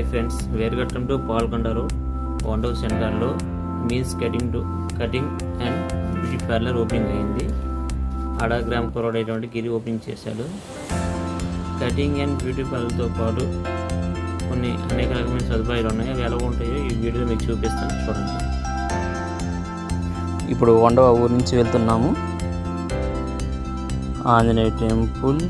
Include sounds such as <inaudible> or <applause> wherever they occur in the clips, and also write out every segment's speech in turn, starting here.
Hi friends వేరుగట్టం టు పాల్గొండరు వండర్ సెంటర్లో means cutting to cutting and beauty parlour opening అయింది. ఆడా గ్రామ్ అయినటువంటి గిరి ఓపెనింగ్ చేశాడు. కటింగ్ అండ్ బ్యూటీ పార్లర్తో పాటు కొన్ని అనేక రకమైన సదుపాయాలు ఉన్నాయి. అవి ఎలా ఉంటాయో ఈ వీడియోలో మీకు చూపిస్తాను. చూడండి. ఇప్పుడు వండవ ఊరు నుంచి వెళ్తున్నాము. Anjaneya temple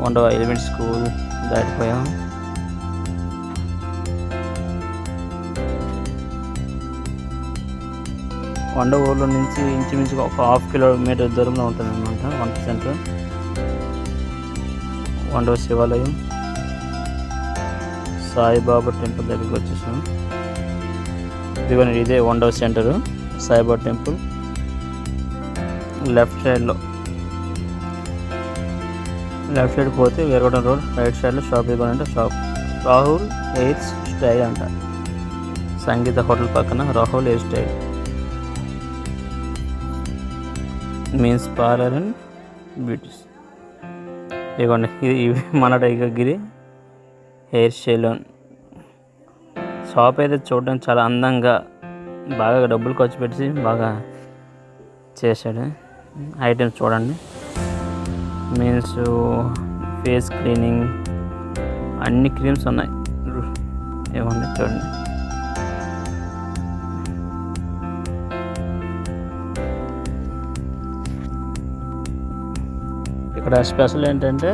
Vandava element school దాటిపోయాం. వండ ఊర్లో నుంచి ఇంచుమించుగా ఒక హాఫ్ కిలోమీటర్ దూరంలో ఉంటుంది అనమాట వంట సెంటర్. వండవ శివాలయం. సాయిబాబా టెంపుల్ దగ్గరికి వచ్చేసాం. ఇదిగోండి ఇదే Vandava centre Saibaba temple. Left సైడ్లో లెఫ్ట్ సైడ్ పోతే వీరగొండ రోడ్ రైట్ సైడ్లో షాప్ ఇవ్వాలంటే షాప్. రాహుల్ హెయిర్ స్టైల్ అంట. సంగీత హోటల్ పక్కన Rahul hair style. Means parlour and beauties. ఇదిగోండి ఇది ఇవి మన గిరి హెయిర్ సెలూన్. షాప్ అయితే చూడడానికి చాలా అందంగా బాగా డబ్బులు ఖర్చు పెట్టి బాగా చేశాడు. ఐటమ్స్ చూడండి. మీన్స్ ఫేస్ క్లీనింగ్ అన్ని క్రీమ్స్ ఉన్నాయి. ఏమండి చూడండి. ఇక్కడ స్పెషల్ ఏంటంటే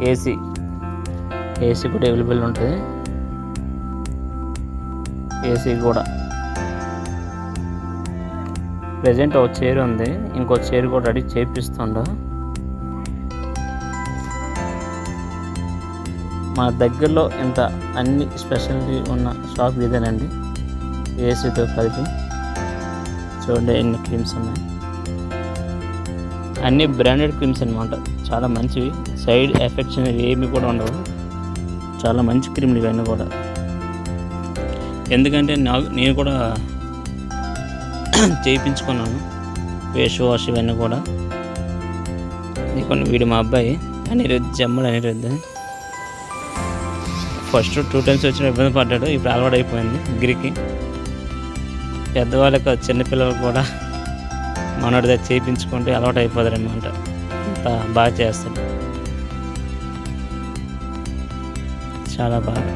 ఏసీ ఏసీ కూడా అవైలబుల్ ఉంటుంది. ఏసీ కూడా. ప్రజెంట్ ఒక చైర్ ఉంది. ఇంకో చైర్ కూడా రెడీ చేపిస్తుండ. మా దగ్గరలో ఇంత అన్ని స్పెషాలిటీ ఉన్న షాప్ ఇదేనండి. ఏసీతో కలిపి చూడండి ఎన్ని క్రీమ్స్ ఉన్నాయి. అన్ని బ్రాండెడ్ క్రీమ్స్ అనమాట చాలా మంచివి. సైడ్ ఎఫెక్ట్స్ అనేవి ఏమి కూడా ఉండవు. చాలా మంచి క్రీమ్లు ఇవన్నీ కూడా. ఎందుకంటే నాకు నేను కూడా <clears throat> చేయించుకున్నాను. ఫేస్ వాష్ ఇవన్నీ కూడా. కొన్ని వీడు మా అబ్బాయి. అనిరుద్ధి జమ్మలు అనిరుద్ధి. ఫస్ట్ టూ టైమ్స్ వచ్చిన ఇబ్బంది పడ్డాడు. ఇప్పుడు అలవాటు అయిపోయింది గిరికి. పెద్దవాళ్ళకి చిన్నపిల్లలు కూడా మనోడి దగ్గర చేయించుకుంటే అలవాటు అయిపోతారు అనమాట అంత బాగా చేస్తాడు. చాలా బాగా.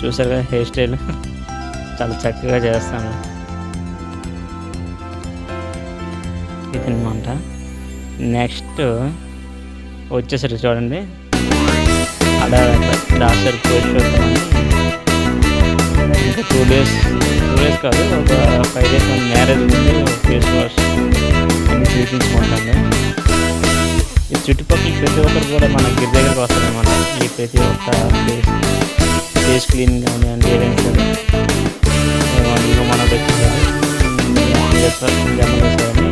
చూసారు కదా హెయిర్ స్టైల్? చాలా చక్కగా చేస్తాను. ఇదనమాట నెక్స్ట్ వచ్చేసరికి చూడండి. అక్కడ డాక్టర్ కోచ్ ఇంకా టూ డేస్ టూ డేస్ కాదు ఒక ఫైవ్ డేస్ మన మ్యారేజ్ ఉంది ఫేస్ వాష్ అన్ని చూపించుకుంటాను ఈ చుట్టుపక్కల ప్రతి ఒక్కరు కూడా మన గిరి దగ్గరకు వస్తారనమాట ఈ ప్రతి ఒక్క ప్లేస్ ఫేస్ క్లీన్ కానీ కానివ్వండి ఏదైనా సరే. ఇంకా మనకు వచ్చేసరి జమ్మలు వస్తారని